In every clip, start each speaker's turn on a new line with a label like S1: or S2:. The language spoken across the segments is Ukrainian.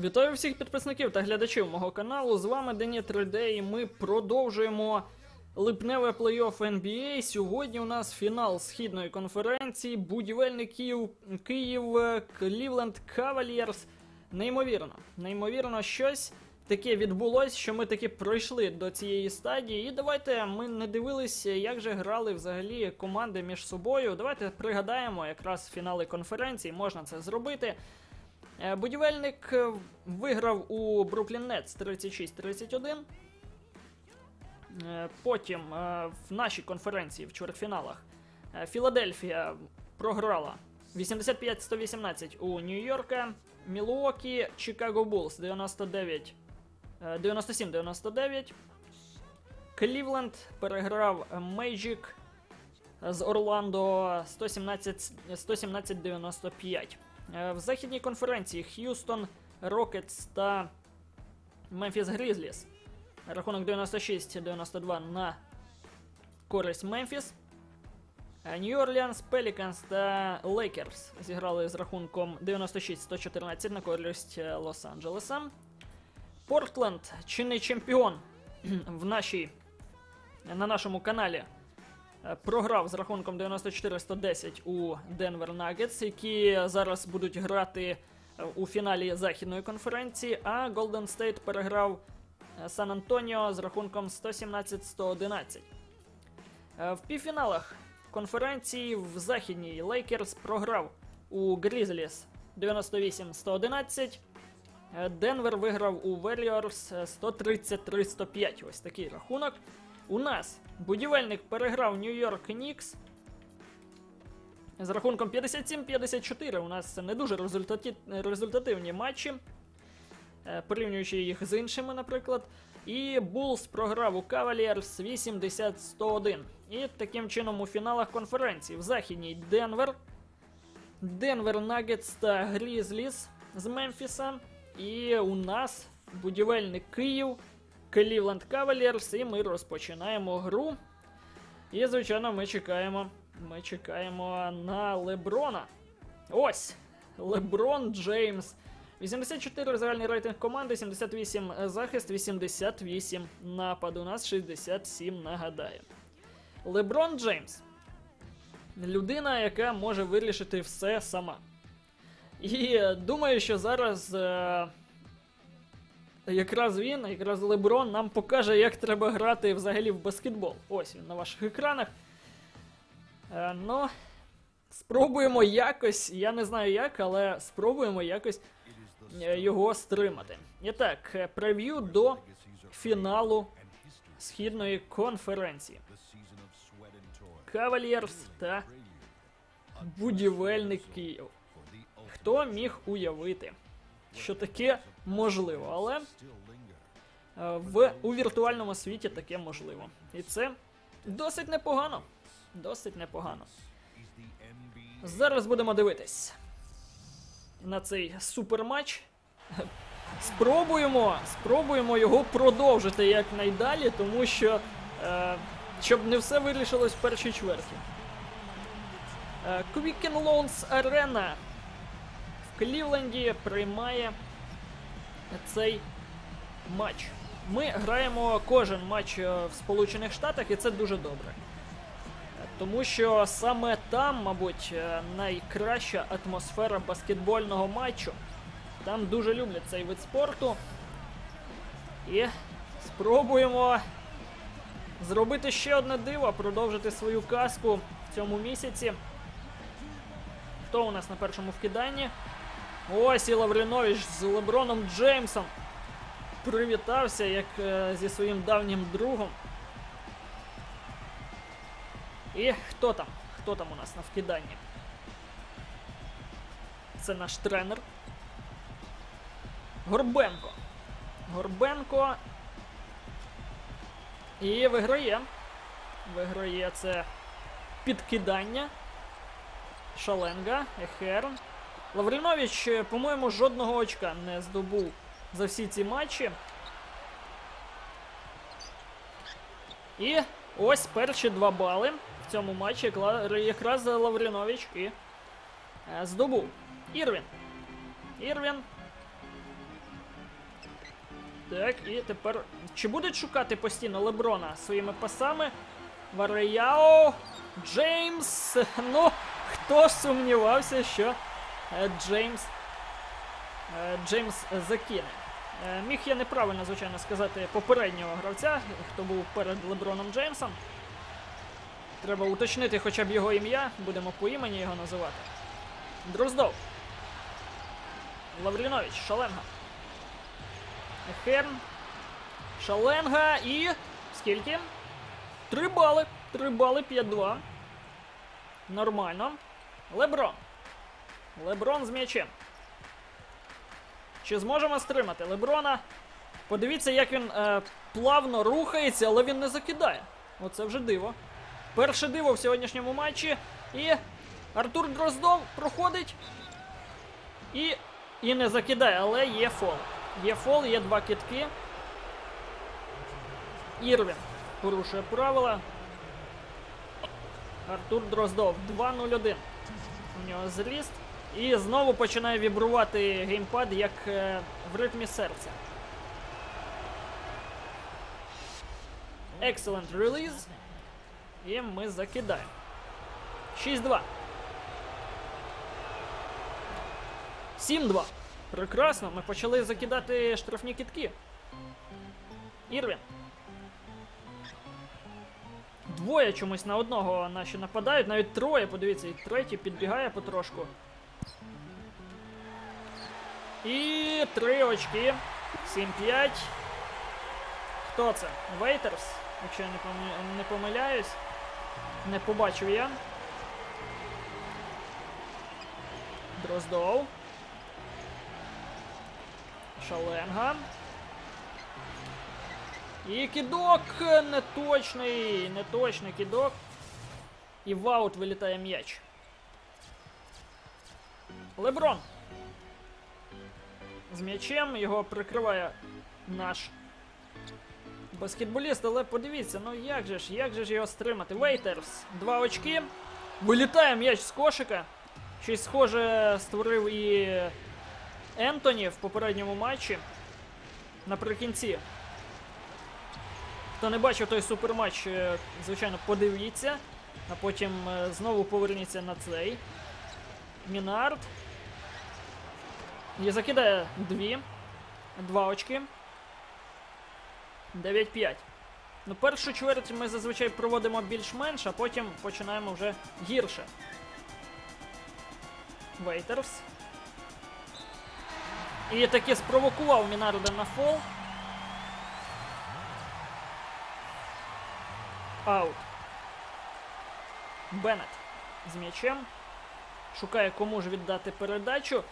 S1: Вітаю всіх підписників та глядачів мого каналу. З вами Дені 3D і ми продовжуємо липневе плей-офф NBA. Сьогодні у нас фінал східної конференції. Будівельний Київ, Київ Клівленд Кавальєрс. Неймовірно, неймовірно, щось таке відбулось, що ми таки пройшли до цієї стадії. І давайте ми не дивилися, як же грали взагалі команди між собою. Давайте пригадаємо якраз фінали конференції, можна це зробити. Е, Будівельник е, виграв у Бруклін Нетс 36-31. Е, Потім в нашій конференції в чвертьфіналах Філадельфія програла 85-118 у Нью-Йорка, Мілуокі, Чикаго Буллс 99 е, 97-99. Клівленд переграв Мейджик з Орландо 117-95. Е, В західній конференції Х'юстон Рокетс та Мемфіс Грізліс. Рахунок 96-92 на користь Мемфіс. Нью Орлеанс Пеліканс та Лейкерс зіграли з рахунком 96-114 на користь е, Лос-Анджелеса. Портленд, чинний чемпіон в нашій, на нашому каналі, е, програв з рахунком 94-110 у Денвер Нагетс, які зараз будуть грати е, у фіналі західної конференції, а Голден Стейт переграв е, Сан Антоніо з рахунком 117-111. Е, В півфіналах конференції в західній Лейкерс програв у Грізліс 98-111. Е, Денвер виграв у Warriors е, 133-105. Ось такий рахунок. У нас будівельник переграв Нью-Йорк Нікс з рахунком 57-54. У нас це не дуже результативні матчі, е, порівнюючи їх з іншими, наприклад. І Булс програв у Cavaliers 80-101. І таким чином у фіналах конференції в західній Денвер. Денвер Нагетс та Грізліс з Мемфіса. І у нас будівельник Київ, Клівленд Кавалерс, і ми розпочинаємо гру. І, звичайно, ми чекаємо. Ми чекаємо на Леброна. Ось! Леброн Джеймс. 84 загальний рейтинг команди, 78 захист, 88 напад. У нас 67, нагадаю. Леброн Джеймс. Людина, яка може вирішити все сама. І думаю, що зараз е, якраз він, якраз Леброн нам покаже, як треба грати взагалі в баскетбол. Ось він на ваших екранах. Е, ну, спробуємо якось, я не знаю як, але спробуємо якось е, його стримати. І так, е, прев'ю до фіналу східної конференції. Кавальєрс та будівельник Київ. Хто міг уявити, що таке можливо, але е, в у віртуальному світі таке можливо. І це досить непогано. Досить непогано. Зараз будемо дивитись на цей суперматч. Спробуємо, спробуємо його продовжити якнайдалі, тому що е, щоб не все вирішилось в першій чверті. Е, Quicken Loans Arena в Клівленді приймає цей матч. Ми граємо кожен матч е, в Сполучених Штатах, і це дуже добре. Тому що саме там, мабуть, е, найкраща атмосфера баскетбольного матчу. Там дуже люблять цей вид спорту. І спробуємо зробити ще одне диво, продовжити свою казку в цьому місяці. Хто у нас на першому вкиданні? Ось і Лавринович з Леброном Джеймсом. Привітався як е, зі своїм давнім другом. І хто там? Хто там у нас на вкиданні? Це наш тренер. Горбенко. Горбенко. І виграє. Виграє це підкидання. Шаленга, Ехерн. Лавринович, е, по-моєму, жодного очка не здобув за всі ці матчі. І ось перші два бали в цьому матчі якраз Лавринович і е, здобув. Ірвін. Ірвін Так, і тепер. Чи будуть шукати постійно Леброна своїми пасами? Вараяо, Джеймс. Ну, хто сумнівався, що Джеймс. е, Джеймс закине. Е, Міг я неправильно, звичайно, сказати попереднього гравця, хто був перед Леброном Джеймсом. Треба уточнити хоча б його ім'я, будемо по імені його називати. Дроздов. Лаврінович, Шаленга. Херн. Шаленга і. Скільки? Три бали. Три бали, 5-2. Нормально. Леброн. Леброн з м'ячем. Чи зможемо стримати Леброна? Подивіться, як він е, плавно рухається, але він не закидає. Оце вже диво. Перше диво в сьогоднішньому матчі. І Артур Дроздов проходить. І. І не закидає, але є фол. Є фол, є два китки. Ірвін порушує правила. Артур Дроздов 2-0-1. У нього зріст. І знову починає вібрувати геймпад як е, в ритмі серця. Excellent release. І ми закидаємо. 6-2. 7-2. Прекрасно, ми почали закидати штрафні кітки. Ірвін. Двоє чомусь на одного наші нападають, навіть троє, подивіться, і третій підбігає потрошку. І три очки. 7-5. Хто це? Вейтерс, якщо я не, помиляюсь. Не побачив я. Дроздов. Шаленга. І кидок неточний, неточний кидок. І в аут вилітає м'яч. Леброн. З м'ячем його прикриває наш баскетболіст, але подивіться, ну як же ж, як же ж його стримати? Вейтерс, два очки. Вилітає м'яч з кошика. Щось схоже створив і Ентоні в попередньому матчі. Наприкінці. Хто не бачив той суперматч, е, звичайно, подивіться. А потім е, знову поверніться на цей. Мінард. І закидає дві. Два очки. 9-5. Ну, першу чверть ми зазвичай проводимо більш-менш, а потім починаємо вже гірше. Вейтерс. І таки спровокував Мінарда на фол. Аут. Беннет з м'ячем. Шукає кому ж віддати передачу.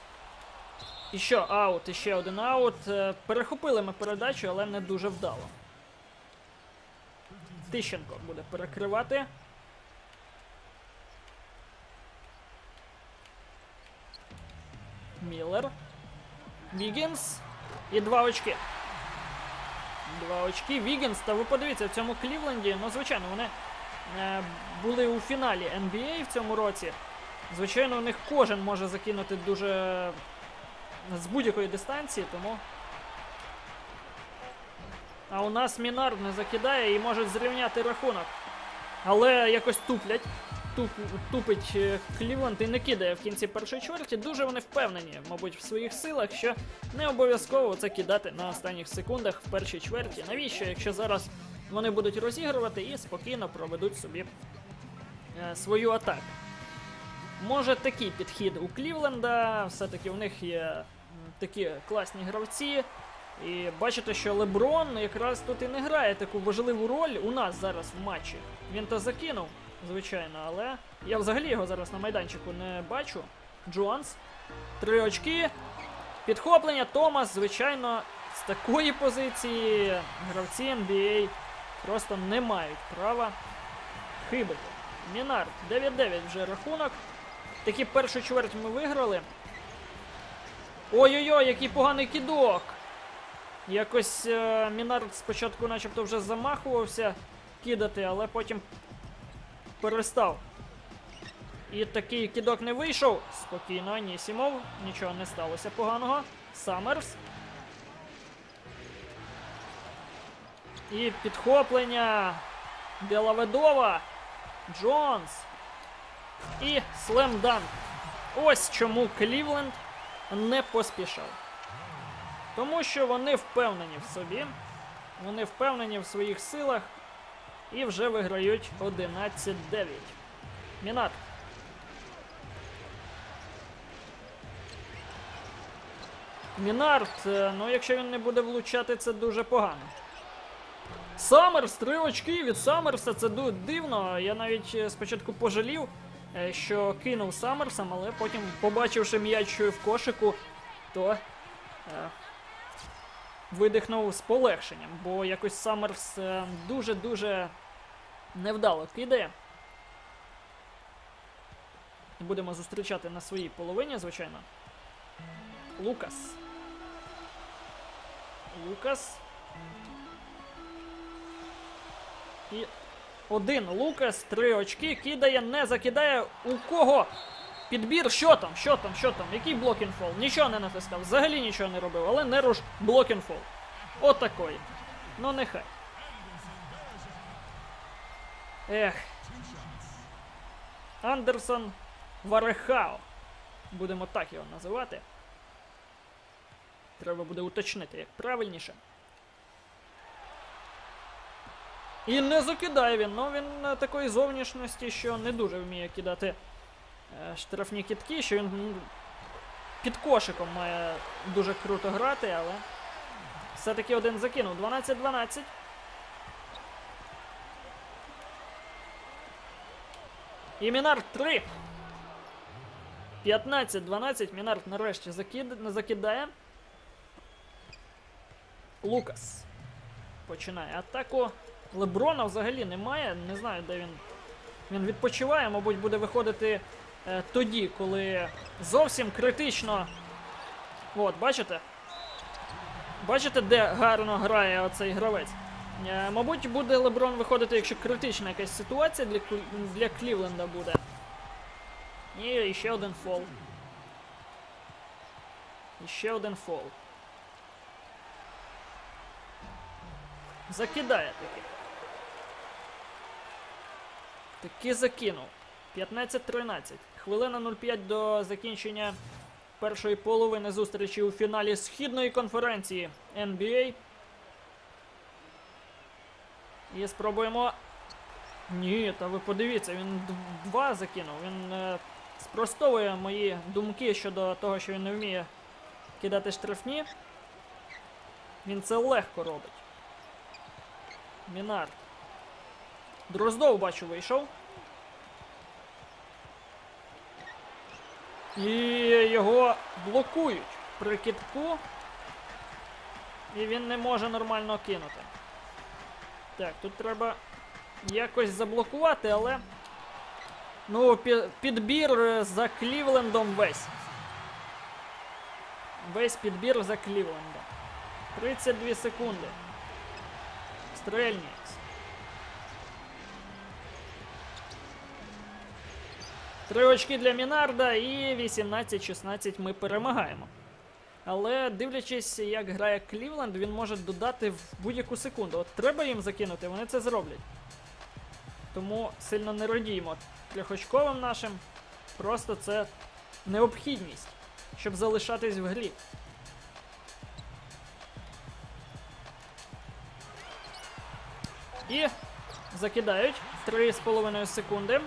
S1: І що, аут, і ще один аут. Е, Перехопили ми передачу, але не дуже вдало. Тищенко буде перекривати. Міллер. Вігінс. І два очки. Два очки. Вігінс, та ви подивіться, в цьому Клівленді, ну, звичайно, вони е, були у фіналі NBA в цьому році. Звичайно, у них кожен може закинути дуже з будь-якої дистанції, тому. А у нас Мінард не закидає і може зрівняти рахунок. Але якось туплять. Туп, тупить е, Клівленд і не кидає в кінці першої чверті. Дуже вони впевнені, мабуть, в своїх силах, що не обов'язково це кидати на останніх секундах в першій чверті. Навіщо, якщо зараз вони будуть розігрувати і спокійно проведуть собі е, свою атаку? Може такий підхід у Клівленда, все-таки у них є такі класні гравці. І бачите, що Леброн якраз тут і не грає таку важливу роль у нас зараз в матчі. Він то закинув, звичайно, але я взагалі його зараз на майданчику не бачу. Джонс. Три очки. Підхоплення Томас, звичайно, з такої позиції гравці NBA просто не мають права хибити. Мінард 9-9 вже рахунок. Таки першу чверть ми виграли. Ой-ой-ой, який поганий кідок! Якось е, Мінард спочатку начебто вже замахувався кидати, але потім перестав. І такий кидок не вийшов. Спокійно, Анісімов. Нічого не сталося поганого. Саммерс. І підхоплення Делаведова. Джонс. І слемданк. Ось чому Клівленд не поспішав. Тому що вони впевнені в собі, вони впевнені в своїх силах і вже виграють 11-9. Мінат. Мінард, е, ну якщо він не буде влучати, це дуже погано. Саммерс, три очки від Саммерса, це дивно. Я навіть е, спочатку пожалів, що кинув Саммерсом, але потім, побачивши м'яч в кошику, то е, видихнув з полегшенням, бо якось Саммерс е, дуже-дуже невдало кидає. Будемо зустрічати на своїй половині, звичайно. Лукас. Лукас. І один Лукас, три очки, кидає, не закидає. У кого? Підбір, що там? Що там? Що там? Який блокінфол? Нічого не натискав, взагалі нічого не робив, але не руш блокінфол. Отакої. Ну нехай. Ех. Андерсон Варехао. Будемо так його називати. Треба буде уточнити, як правильніше. І не закидає він, ну він е, такої зовнішності, що не дуже вміє кидати е, штрафні кітки, що він під кошиком має дуже круто грати, але все-таки один закинув. 12-12. І Мінард 3. 15-12. Мінард нарешті закид... закидає. Лукас. Починає атаку. Леброна взагалі немає. Не знаю, де він. Він відпочиває, мабуть, буде виходити е, тоді, коли зовсім критично. От, бачите? Бачите, де гарно грає оцей гравець? Е, мабуть, буде Леброн виходити, якщо критична якась ситуація для, для Клівленда буде. І ще один фол. І ще один фол. Закидає таки. Таки закинув. 15-13. Хвилина 0,5 до закінчення першої половини зустрічі у фіналі східної конференції NBA. І спробуємо. Ні, та ви подивіться, він два закинув. Він е, спростовує мої думки щодо того, що він не вміє кидати штрафні. Він це легко робить. Мінард. Дроздов, бачу, вийшов. І його блокують при китку. І він не може нормально кинути. Так, тут треба якось заблокувати, але. Ну, підбір за Клівлендом весь. Весь підбір за Клівлендом. 32 секунди. Стрельність. Три очки для Мінарда і 18-16 ми перемагаємо. Але дивлячись, як грає Клівленд, він може додати в будь-яку секунду. От треба їм закинути, вони це зроблять. Тому сильно не радіємо трьохочковим нашим. Просто це необхідність, щоб залишатись в грі. І закидають 3,5 секунди.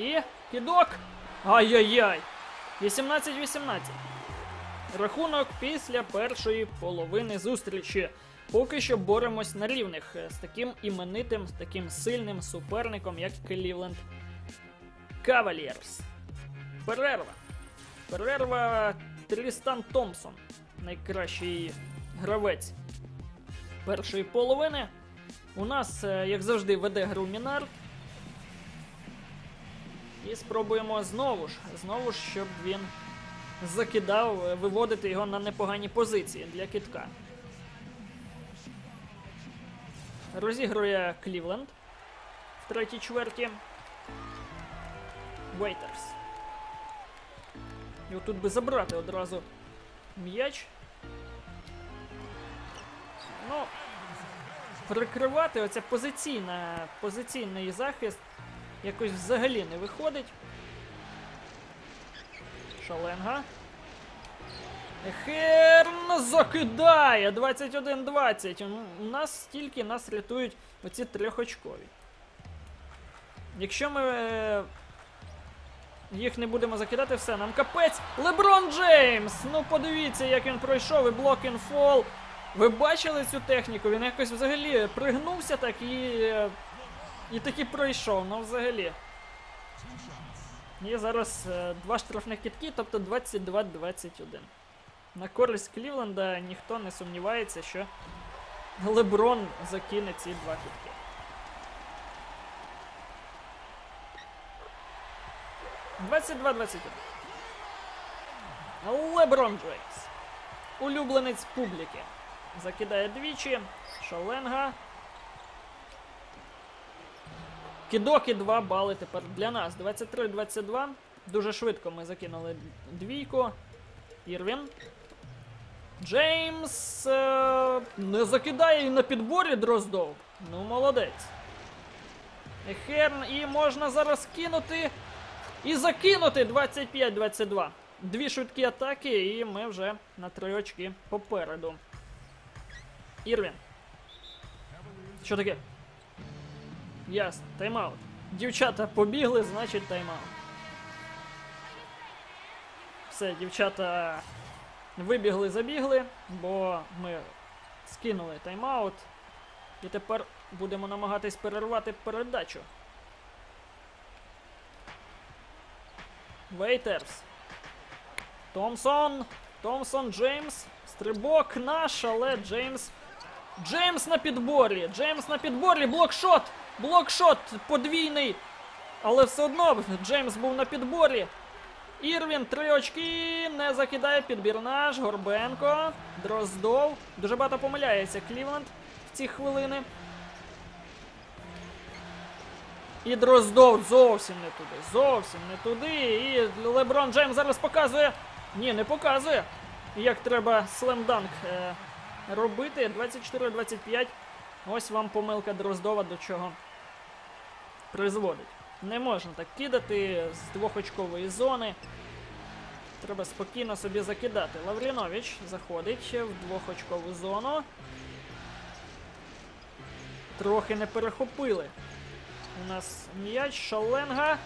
S1: І кидок. Ай-яй-яй. 18-18. Рахунок після першої половини зустрічі. Поки що боремось на рівних з таким іменитим, з таким сильним суперником, як Клівленд Каваліерс. Перерва. Перерва Трістан Томпсон. Найкращий гравець першої половини. У нас, е, як завжди, веде гру Мінард. І спробуємо знову ж, знову ж, щоб він закидав, е, виводити його на непогані позиції для китка. Розігрує Клівленд в третій чверті. Вейтерс. І отут би забрати одразу м'яч. Ну, прикривати оця позиційна, позиційний захист якось взагалі не виходить. Шаленга. Херн закидає 21-20. Ну, У нас стільки нас рятують оці трьохочкові. Якщо ми е, їх не будемо закидати, все, нам капець. Леброн Джеймс! Ну подивіться, як він пройшов і блок інфол. Ви бачили цю техніку? Він якось взагалі пригнувся так і. І таки пройшов, ну взагалі. І зараз е, два штрафних кітки, тобто 22-21. На користь Клівленда ніхто не сумнівається, що Леброн закине ці два кітки. Двадцять два. Леброн Джеймс. Улюбленець публіки. Закидає двічі. Шаленга. Кидоки 2 бали тепер для нас. 23-22. Дуже швидко ми закинули двійку. Ірвін. Джеймс е, не закидає і на підборі Дроздов. Ну, молодець. Херн, і можна зараз кинути. І закинути 25-22. Дві швидкі атаки, і ми вже на три очки попереду. Ірвін. Що таке? Ясно, тайм-аут. Дівчата побігли, значить тайм-аут. Все, дівчата вибігли, забігли, бо ми скинули тайм-аут. І тепер будемо намагатись перервати передачу. Вейтерс. Томсон. Томсон Джеймс. Стрибок наш, але Джеймс. Джеймс на підборі. Джеймс на підборі. Блокшот. Блокшот подвійний. Але все одно Джеймс був на підборі. Ірвін, три очки, не закидає підбір наш. Горбенко. Дроздов. Дуже багато помиляється Клівленд в ці хвилини. І Дроздов зовсім не туди. Зовсім не туди. І Леброн Джеймс зараз показує. Ні, не показує. Як треба слемданк е, робити. 24-25. Ось вам помилка Дроздова до чого призводить. Не можна так кидати з двохочкової зони. Треба спокійно собі закидати. Лаврінович заходить в двохочкову зону. Трохи не перехопили. У нас м'яч, шаленга.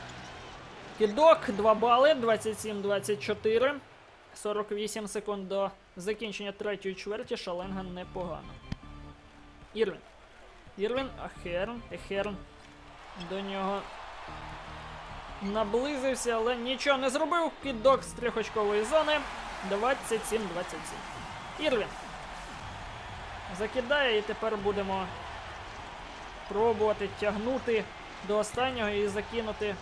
S1: Кидок, 2 бали, 27-24. 48 секунд до закінчення третьої чверті. Шаленга непогано. Ірвін. Ірвін, Ахерн. Ехерн до нього наблизився, але нічого не зробив. Кидок з трьохочкової зони. 27-27. Ірвін. Закидає і тепер будемо пробувати тягнути до останнього і закинути.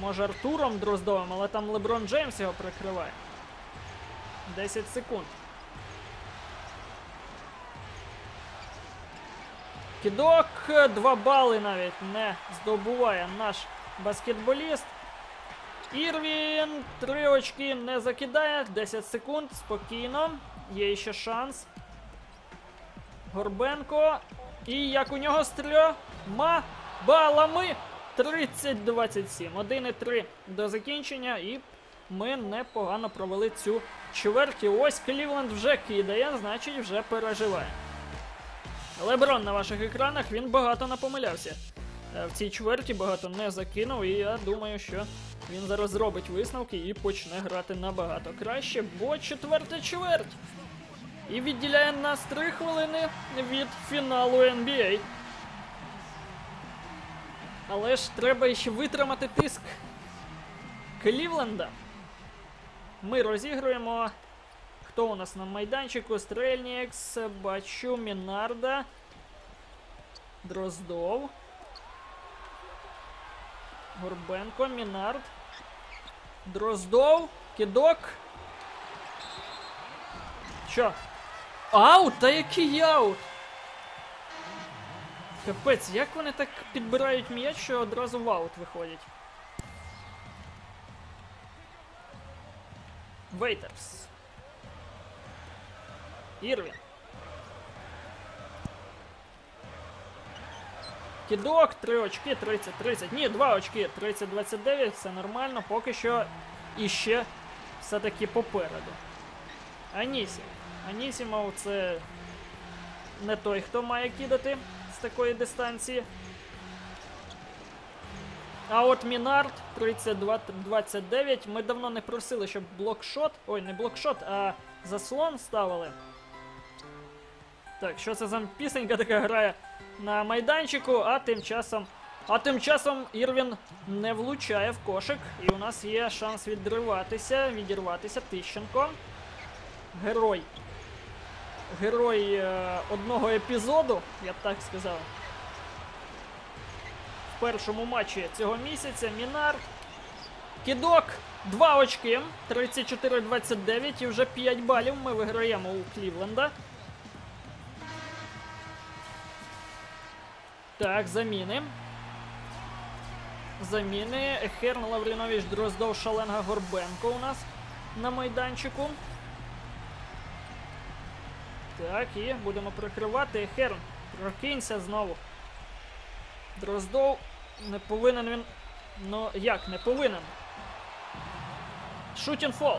S1: Може Артуром Дроздовим, але там Леброн Джеймс його прикриває. 10 секунд. Кидок, 2 бали навіть не здобуває наш баскетболіст. Ірвін, 3 очки не закидає. 10 секунд, спокійно. Є ще шанс. Горбенко. І як у нього стрільо? Ма балами 30-27. 1-3 до закінчення. І ми непогано провели цю чверть. Ось Клівленд вже кидає, значить вже переживає. Леброн на ваших екранах він багато напомилявся. Е, В цій чверті багато не закинув, і я думаю, що він зараз зробить висновки і почне грати набагато краще, бо четверта чверть. І відділяє нас 3 хвилини від фіналу NBA. Але ж треба ще витримати тиск Клівленда. Ми розігруємо. Хто у нас на майданчику? Стрельнікс, бачу, Мінарда. Дроздов. Горбенко, Мінард. Дроздов. Кидок. Що? Аут? Та який аут? Капець, як вони так підбирають м'яч, що одразу в аут виходять? Вейтерс. Ирвин. Кідок, 3 очки, 30-30. Ні, 2 очки, 30-29, все нормально, поки що іще все-таки попереду. Анісім. Анісімов це не той, хто має кидати з такої дистанції. А от Мінард 32-29. Ми давно не просили, щоб блокшот. Ой, не блокшот, а заслон ставили. Так, що це за пісенька така грає на майданчику, а тим часом. А тим часом Ірвін не влучає в кошик, і у нас є шанс відриватися, відірватися. Тищенко. Герой. Герой е, одного епізоду, я б так сказав. В першому матчі цього місяця Мінард. Кідок. Два очки. 34-29 і вже 5 балів ми виграємо у Клівленда. Так, заміни. Заміни. Ехерн Лаврінович Дроздов Шаленга Горбенко у нас на майданчику. Так, і будемо прикривати. Ехерн, прокинься знову. Дроздов не повинен він. Ну, як не повинен? Шутін фол.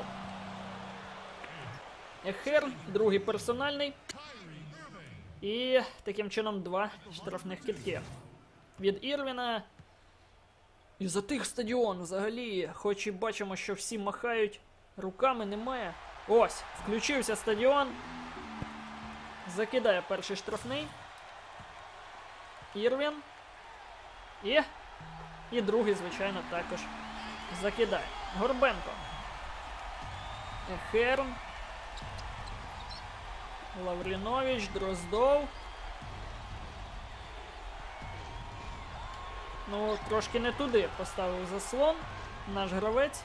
S1: Ехерн, другий персональний. І таким чином два штрафних кітки. Від Ірвіна. І за тих стадіон взагалі, хоч і бачимо, що всі махають, руками немає. Ось, включився стадіон. Закидає перший штрафний. Ірвін. І. І другий, звичайно, також закидає. Горбенко. Херн. Лаврінович, Дроздов. Ну, трошки не туди поставив заслон наш гравець.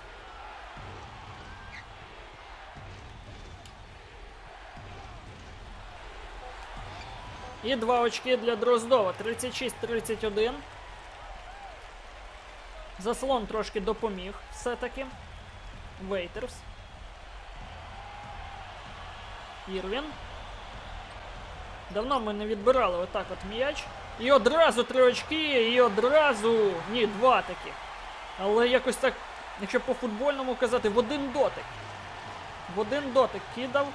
S1: І два очки для Дроздова. 36-31. Заслон трошки допоміг все-таки. Вейтерс. Ірвін. Давно ми не відбирали отак от м'яч. І одразу три очки, і одразу. Ні, два таки. Але якось так, якщо по футбольному казати, в один дотик. В один дотик кидав.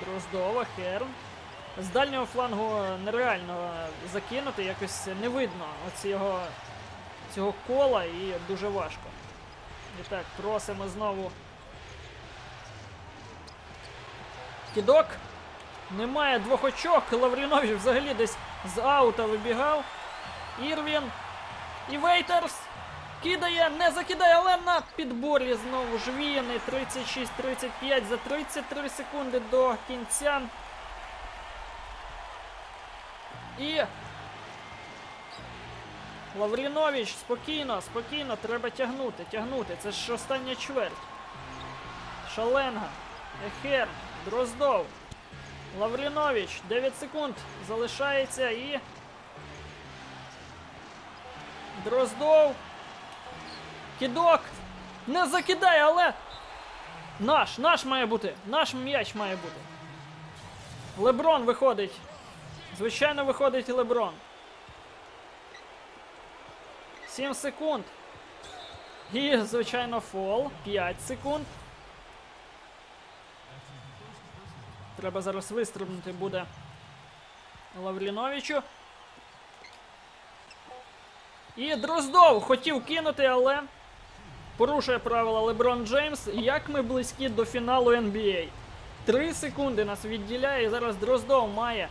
S1: Дроздова, Херн. З дальнього флангу нереально закинути, якось не видно оцього цього кола і дуже важко. І так, просимо знову. Кідок. Немає двох очок. Лаврінович взагалі десь з аута вибігав. Ірвін. І Вейтерс. Кидає, не закидає, але на підборі знову ж він. І 36-35 за 33 секунди до кінця. І. Лаврінович, спокійно, спокійно, треба тягнути, тягнути. Це ж остання чверть. Шаленга. Ехер. Дроздов. Лаврінович. 9 секунд залишається і. Дроздов. Кідок. Не закидає, але. Наш, наш має бути. Наш м'яч має бути. Леброн виходить. Звичайно, виходить Леброн. 7 секунд. І, звичайно, фол. 5 секунд. Треба зараз вистрибнути буде Лавріновичу. І Дроздов хотів кинути, але порушує правила Леброн Джеймс. Як ми близькі до фіналу NBA. Три секунди нас відділяє, і зараз Дроздов має,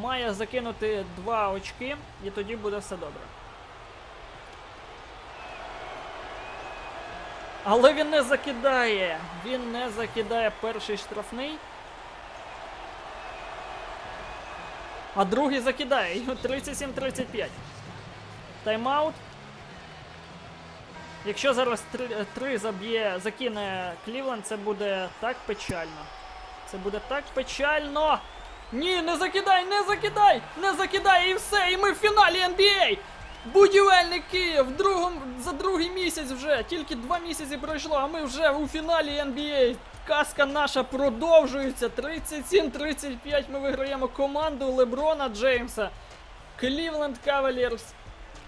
S1: має закинути два очки, і тоді буде все добре. Але він не закидає. Він не закидає перший штрафний. А другий закидає. 37-35. Тайм-аут. Якщо зараз 3, 3 заб'є, закине Клівленд, це буде так печально. Це буде так печально. Ні, не закидай, не закидай! Не закидай і все! І ми в фіналі NBA! Будівельник Київ другом, за другий місяць вже. Тільки два місяці пройшло, а ми вже у фіналі NBA. Казка наша продовжується. 37-35 ми виграємо команду Леброна Джеймса. Cleveland Cavaliers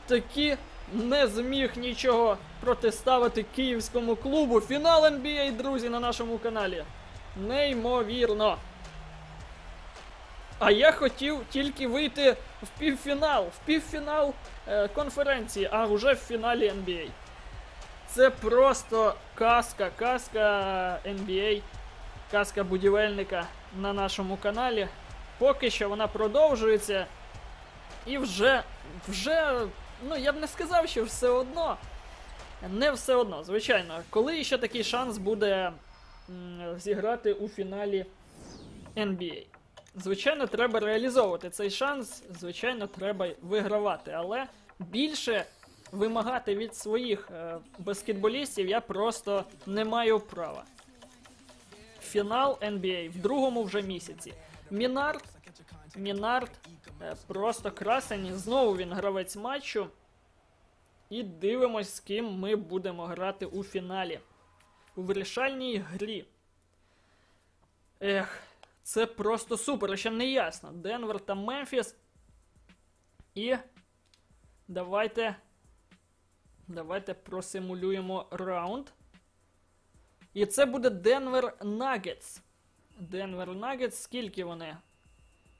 S1: таки не зміг нічого протиставити київському клубу. Фінал NBA, друзі, на нашому каналі. Неймовірно. А я хотів тільки вийти в півфінал, в півфінал конференції, а вже в фіналі NBA. Це просто казка, казка NBA, казка будівельника на нашому каналі. Поки що вона продовжується. І вже, вже, ну я б не сказав, що все одно. Не все одно, звичайно. Коли ще такий шанс буде зіграти у фіналі NBA? Звичайно, треба реалізовувати цей шанс, звичайно, треба вигравати, але більше вимагати від своїх е, баскетболістів я просто не маю права. Фінал NBA в другому вже місяці. Мінард. Мінард е, просто красень. Знову він гравець матчу. І дивимось, з ким ми будемо грати у фіналі. У вирішальній грі. Ех, це просто супер, ще не ясно. Денвер та Мемфіс. І давайте. Давайте просимулюємо раунд. І це буде Денвер Нагетс. Денвер Нагетс, скільки вони?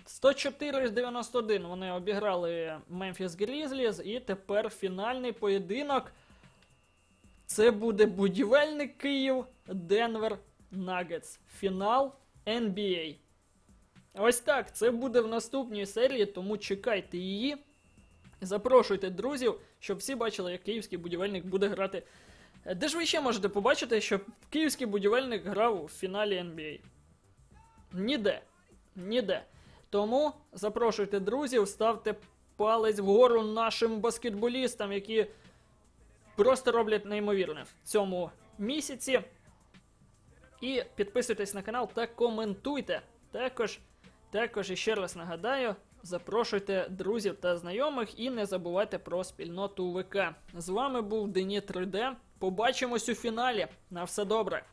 S1: 104 з 91 вони обіграли Мемфіс Грізліз, і тепер фінальний поєдинок. Це буде будівельник Київ, Денвер Нагетс. Фінал NBA. Ось так, це буде в наступній серії, тому чекайте її. Запрошуйте друзів, щоб всі бачили, як київський будівельник буде грати. Е, Де ж ви ще можете побачити, що київський будівельник грав у фіналі NBA? Ніде. Ніде. Тому запрошуйте друзів, ставте палець вгору нашим баскетболістам, які просто роблять неймовірне в цьому місяці. І підписуйтесь на канал та коментуйте. Також, також іще раз нагадаю, запрошуйте друзів та знайомих і не забувайте про спільноту ВК. З вами був Дені 3D. Побачимось у фіналі. На все добре.